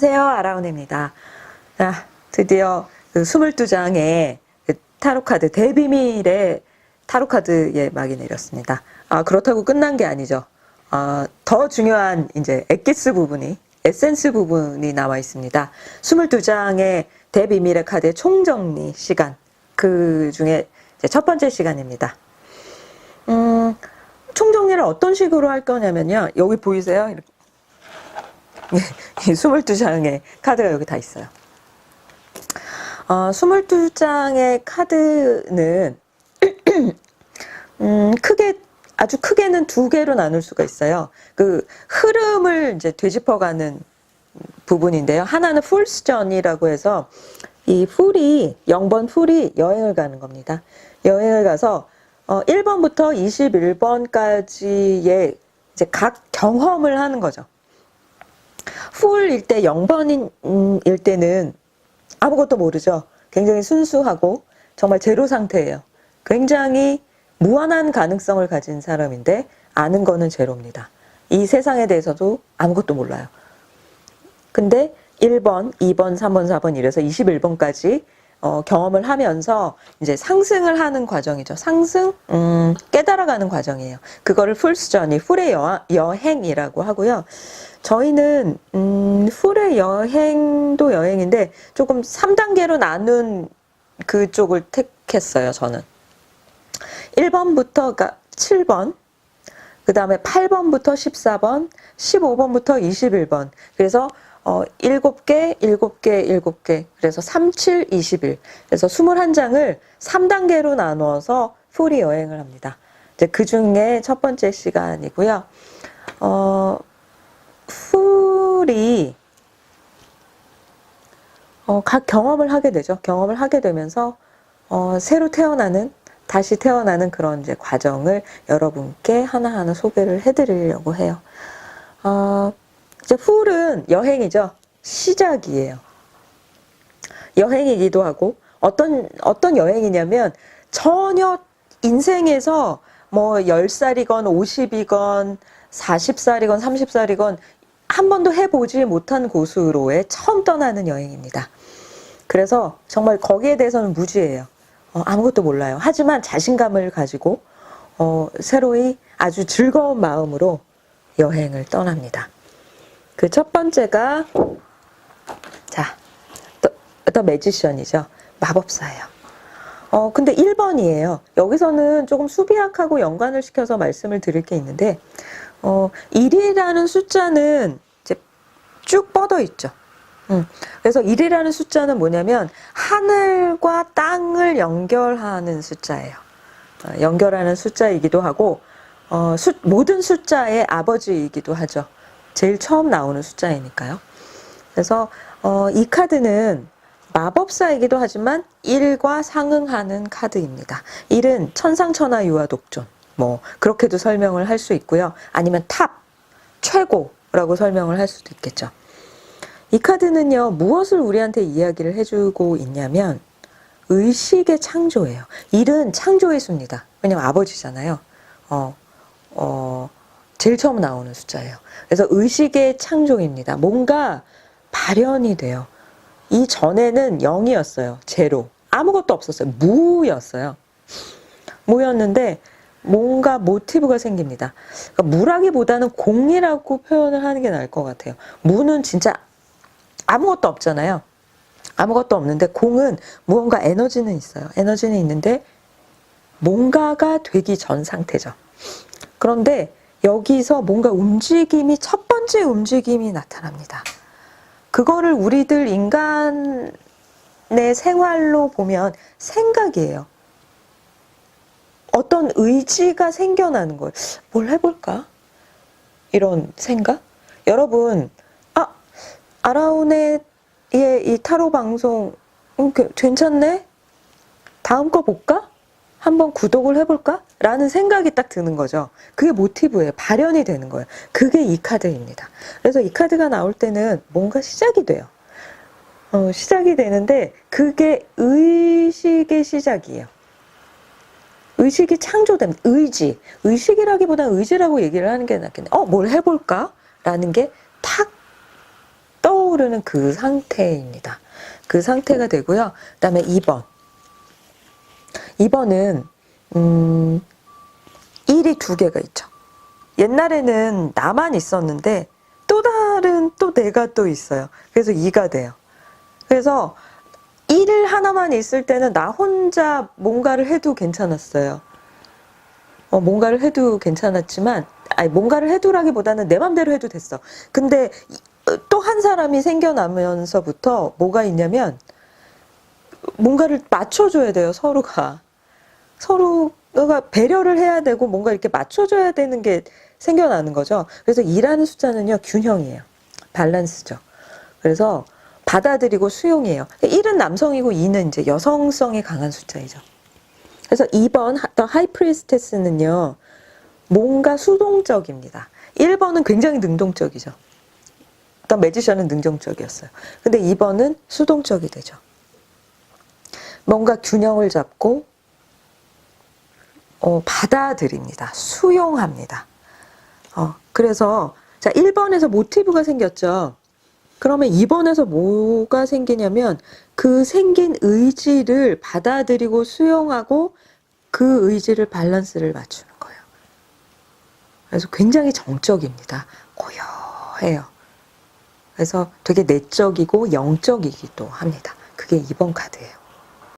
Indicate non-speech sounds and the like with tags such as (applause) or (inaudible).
안녕하세요. 아라운입니다. 자, 드디어 그 22장의 그 타로카드 대비밀의 타로카드에 막이 내렸습니다. 아, 그렇다고 끝난 게 아니죠. 아, 더 중요한 이제 엑기스 부분이, 에센스 부분이 나와 있습니다. 22장의 대비밀의 카드의 총정리 시간. 그 중에 첫 번째 시간입니다. 음, 총정리를 어떤 식으로 할 거냐면요. 여기 보이세요? 이렇게. 이 22장의 카드가 여기 다 있어요. 어, 22장의 카드는 (clears throat) 음, 크게 아주 크게는 두 개로 나눌 수가 있어요. 그 흐름을 이제 되짚어가는 부분인데요. 하나는 풀스전이라고 해서 이 풀이 0번 풀이 여행을 가는 겁니다. 여행을 가서 어, 1번부터 21번까지의 이제 각 경험을 하는 거죠. 풀일 때 0번일 때는 아무것도 모르죠. 굉장히 순수하고 정말 제로 상태예요. 굉장히 무한한 가능성을 가진 사람인데 아는 거는 제로입니다. 이 세상에 대해서도 아무것도 몰라요. 근데 1번, 2번, 3번, 4번 이래서 21번까지 어, 경험을 하면서 이제 상승을 하는 과정이죠. 상승, 음, 깨달아가는 과정이에요. 그거를 풀스전이 풀의 여, 여행이라고 하고요. 저희는 음, 풀의 여행도 여행인데 조금 3단계로 나눈 그쪽을 택했어요. 저는 1번부터가 7번, 그 다음에 8번부터 14번, 15번부터 21번. 그래서 어, 7개, 7개, 7개. 그래서 3, 7, 21. 그래서 21장을 3단계로 나누어서 풀이 여행을 합니다. 이제 그 중에 첫 번째 시간이고요. 어, 풀이 어, 각 경험을 하게 되죠. 경험을 하게 되면서 어, 새로 태어나는 다시 태어나는 그런 이제 과정을 여러분께 하나하나 소개를 해드리려고 해요. 어, 이제 풀은 여행이죠. 시작이에요. 여행이기도 하고 어떤 어떤 여행이냐면 전혀 인생에서 뭐 10살이건 50이건 40살이건 30살이건 한 번도 해보지 못한 곳으로의 처음 떠나는 여행입니다. 그래서 정말 거기에 대해서는 무지해요. 어, 아무것도 몰라요. 하지만 자신감을 가지고 어, 새로이 아주 즐거운 마음으로 여행을 떠납니다. 그 첫 번째가 자, 더, 더 매지션이죠. 마법사예요. 어, 근데 1번이에요. 여기서는 조금 수비학하고 연관을 시켜서 말씀을 드릴 게 있는데, 어, 1이라는 숫자는 이제 쭉 뻗어 있죠. 음, 그래서 1이라는 숫자는 뭐냐면, 하늘과 땅을 연결하는 숫자예요. 어, 연결하는 숫자이기도 하고, 어, 수, 모든 숫자의 아버지이기도 하죠. 제일 처음 나오는 숫자이니까요. 그래서, 어, 이 카드는 마법사이기도 하지만 1과 상응하는 카드입니다. 1은 천상천하 유아독존. 뭐, 그렇게도 설명을 할 수 있고요. 아니면 탑, 최고라고 설명을 할 수도 있겠죠. 이 카드는요, 무엇을 우리한테 이야기를 해주고 있냐면, 의식의 창조예요. 1은 창조의 수입니다. 왜냐면 아버지잖아요. 어, 어, 제일 처음 나오는 숫자예요. 그래서 의식의 창조입니다. 뭔가 발현이 돼요. 이 전에는 0이었어요. 제로. 아무것도 없었어요. 무였어요. 무였는데 뭔가 모티브가 생깁니다. 그러니까 무라기보다는 공이라고 표현을 하는 게 나을 것 같아요. 무는 진짜 아무것도 없잖아요. 아무것도 없는데 공은 무언가 에너지는 있어요. 에너지는 있는데 뭔가가 되기 전 상태죠. 그런데 여기서 뭔가 움직임이 첫 번째 움직임이 나타납니다. 그거를 우리들 인간의 생활로 보면 생각이에요. 어떤 의지가 생겨나는 거예요. 뭘 해볼까? 이런 생각? 여러분, 아, 아라운의 이 타로 방송 음, 그- 괜찮네? 다음 거 볼까? 한번 구독을 해볼까? 라는 생각이 딱 드는 거죠. 그게 모티브예요. 발현이 되는 거예요. 그게 이 카드입니다. 그래서 이 카드가 나올 때는 뭔가 시작이 돼요. 어, 시작이 되는데 그게 의식의 시작이에요. 의식이 창조됩니다. 의지. 의식이라기보다는 의지라고 얘기를 하는 게 낫겠네. 어, 뭘 해볼까? 라는 게 탁 떠오르는 그 상태입니다. 그 상태가 되고요. 그 다음에 2번. 2번은 음 1이 두 개가 있죠. 옛날에는 나만 있었는데 또 다른 또 내가 또 있어요. 그래서 2가 돼요. 그래서 1 하나만 있을 때는 나 혼자 뭔가를 해도 괜찮았어요. 어, 뭔가를 해도 괜찮았지만, 아니, 뭔가를 해도라기보다는 내 맘대로 해도 됐어. 근데 또 한 사람이 생겨나면서부터 뭐가 있냐면, 뭔가를 맞춰줘야 돼요, 서로가. 서로가 배려를 해야 되고, 뭔가 이렇게 맞춰줘야 되는 게 생겨나는 거죠. 그래서 2라는 숫자는요, 균형이에요. 밸런스죠. 그래서 받아들이고 수용이에요. 1은 남성이고 2는 이제 여성성이 강한 숫자이죠. 그래서 2번 더 하이프리스테스는요. 뭔가 수동적입니다. 1번은 굉장히 능동적이죠. 더 매지션은 능동적이었어요. 근데 2번은 수동적이 되죠. 뭔가 균형을 잡고 어, 받아들입니다. 수용합니다. 어, 그래서 자 1번에서 모티브가 생겼죠. 그러면 2번에서 뭐가 생기냐면 그 생긴 의지를 받아들이고 수용하고 그 의지를 밸런스를 맞추는 거예요. 그래서 굉장히 정적입니다. 고요해요. 그래서 되게 내적이고 영적이기도 합니다. 그게 2번 카드예요.